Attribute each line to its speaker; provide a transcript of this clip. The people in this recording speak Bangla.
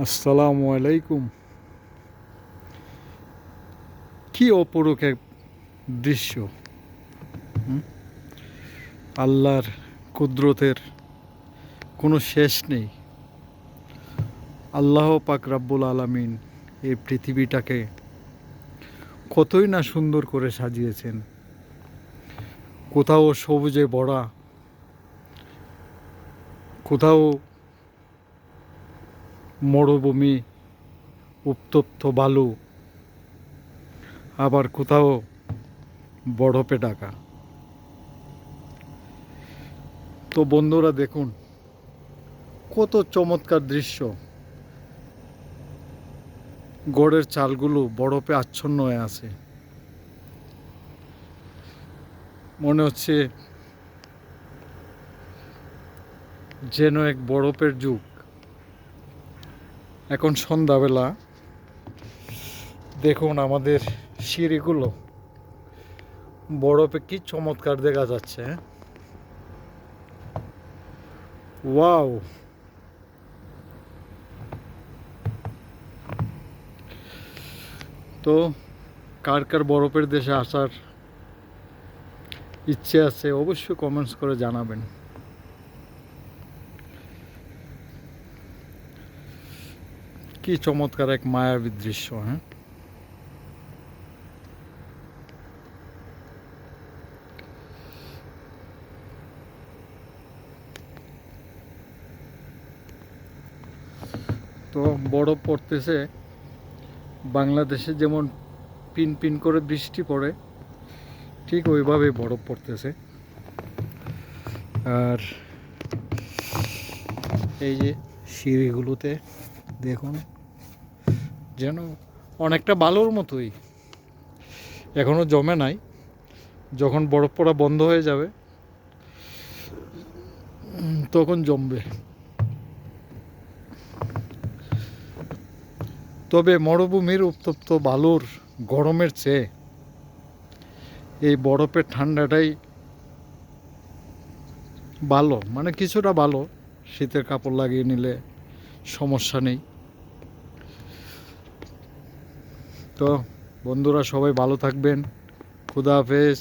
Speaker 1: আসসালামু আলাইকুম। কি অপরূপ এক দৃশ্য আল্লাহর কুদরতের কোনো শেষ নেই। আল্লাহ পাক রাব্বুল আলামিন এই পৃথিবীটাকে কতই না সুন্দর করে সাজিয়েছেন। কোথাও সবুজে ভরা, কোথাও মরুভূমি, উত্তপ্ত বালু, আবার কোথাও বরফে ঢাকা। তো বন্ধুরা দেখুন, কত চমৎকার দৃশ্য। গড়ের চালগুলো বরফে আচ্ছন্ন হয়ে আছে। মনে হচ্ছে যেন এক বরফের যুগ। এখন সন্ধ্যাবেলা দেখুন আমাদের সিঁড়িগুলো। বরফে কি চমৎকার দেখা যাচ্ছে হ্যাঁ? ওয়াও! তো কার কার বরফের দেশে আসার ইচ্ছে আছে অবশ্যই কমেন্টস করে জানাবেন। কি চমৎকার এক মায়াবী দৃশ্য হ্যাঁ? তো বরফ পড়তেছে, বাংলাদেশে যেমন পিন পিন করে বৃষ্টি পড়ে, ঠিক ওইভাবে বরফ পড়তেছে। আর এই যে সিঁড়িগুলোতে দেখুন যেন অনেকটা বালুর মতোই। এখনও জমে নাই। যখন বরফ পড়া বন্ধ হয়ে যাবে তখন জমবে। তবে মরুভূমির উত্তপ্ত বালুর গরমের চেয়ে এই বরফের ঠান্ডাটাই ভালো। মানে কিছুটা ভালো, শীতের কাপড় লাগিয়ে নিলে সমস্যা নেই। তো বন্ধুরা সবাই ভালো থাকবেন। খুদা হাফেজ।